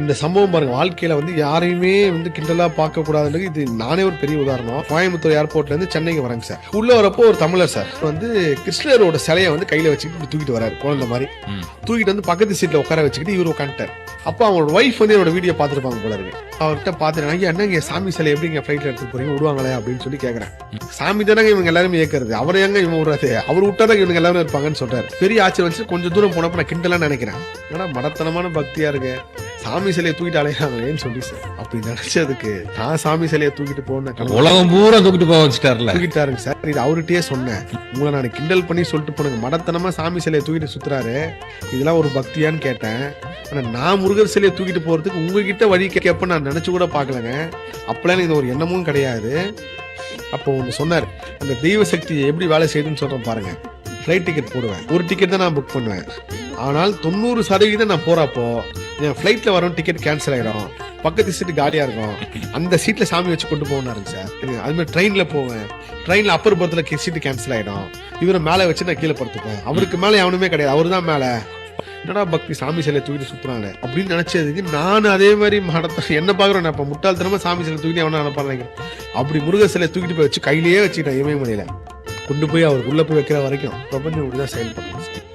இந்த சம்பவம் பாருங்க வாழ்க்கையில வந்து யாரையுமே வந்து கிண்டலா பார்க்க கூடாதுன்னு இது நானே ஒரு பெரிய உதாரணம். கோயம்புத்தூர் ஏர்போர்ட்ல இருந்து சென்னைக்கு வரேங்க சார். உள்ள வரப்போ ஒரு தமிழர் சார். வந்து கிருஷ்ணரோட சிலையை வந்து கையில வச்சுக்கிட்டு தூக்கிட்டு வராரு குழந்தை மாதிரி. தூக்கிட்டு வந்து பக்கத்து சீட்ல உட்கார வச்சுக்கிட்டு இவர் உட்காந்துட்டார். அப்போ அவங்களோட ஒய்ஃப் வந்து என்னோட வீடியோ பார்த்துருப்பாங்க போல இருக்கு. அவர்கிட்ட பார்த்துட்டு என்னங்க சாமி சிலை எப்படிங்க ஃபிளைட்ல எடுத்து போறீங்க? விடுவாங்களே? அப்படின்னு சொல்லி கேக்குறேன் சாமி தானங்க இவங்க எல்லாருமே ஏற்கிறது அவர் எங்க இவங்க விடுறது அவர் விட்டாதான் இவங்க எல்லாரும் இருப்பாங்கன்னு சொல்றாரு. பெரிய ஆச்சரியம் வச்சு கொஞ்சம் தூரம் போனப்ப நான் கிண்டலாம் நினைக்கிறேன். ஏன்னா மடத்தனமான பக்தியா இருக்கு. சாமி சிலையை தூக்கிட்டு அலையாங்களேன்னு சொல்லி சார். அப்படி நினைச்சதுக்கு நான் சாமி சிலையை தூக்கிட்டு போன உலகம் பூரா தூக்கிட்டு போக வச்சுட்டார்ல. தூக்கிட்டாருங்க சார். இது அவர்கிட்டயே சொன்னேன். உங்களை நான் கிண்டல் பண்ணி சொல்லிட்டு போனுங்க. மடத்தனமா சாமி சிலையை தூக்கிட்டு சுத்துறாரு. இதெல்லாம் ஒரு பக்தியான்னு கேட்டேன். ஆனா நான் முருகர் சிலையை தூக்கிட்டு போறதுக்கு உங்ககிட்ட வழி கேட்ப நான் நினைச்சு கூட பார்க்கலங்க. அப்பெல்லாம் இது ஒரு எண்ணமும் கிடையாது. அப்போ ஒன்று சொன்னார் அந்த தெய்வ சக்தி எப்படி வேலை செய்யுதுன்னு சொல்றேன் பாருங்க. ஃப்ளைட் டிக்கெட் போடுவேன். ஒரு டிக்கெட் தான் நான் புக் பண்ணுவேன். ஆனால் தொண்ணூறு சதவீதம் நான் போறப்போ ஃப்ளைட்டில் வரும் டிக்கெட் கேன்சல் ஆகிடும் பக்கத்து சீட்டு காலியாக இருக்கும். அந்த சீட்டில் சாமி வச்சு கொண்டு போகணும் சார். அதுமாதிரி ட்ரெயினில் போவேன். ட்ரெயினில் அப்பர் பர்த்தில் சீட்டு கேன்சல் ஆகிடும் இவரை மேலே வச்சு நான் கீழே படுத்துப்பேன். அவருக்கு மேலே எவனுமே கிடையாது. அவரு தான் மேலே. என்னடா பக்தி சாமி சிலையை தூக்கிட்டு சுற்றுறாங்க அப்படின்னு நினைச்சதுக்கு நான் அதே மாதிரி மடத்த என்ன பார்க்குறேன் நான் இப்ப. முட்டாள்தனமா சாமி சிலை தூக்கிட்டு அவனை நினைப்பாங்க அப்படி முருக சிலையை தூக்கிட்டு போய் வச்சு கையிலேயே வச்சுக்கிட்டேன் இமயமலையில். கொண்டு போய் அவர் உள்ளே போய் வைக்கிற வரைக்கும். பிரபஞ்சம் இப்படிதான் செயல்படுறேன்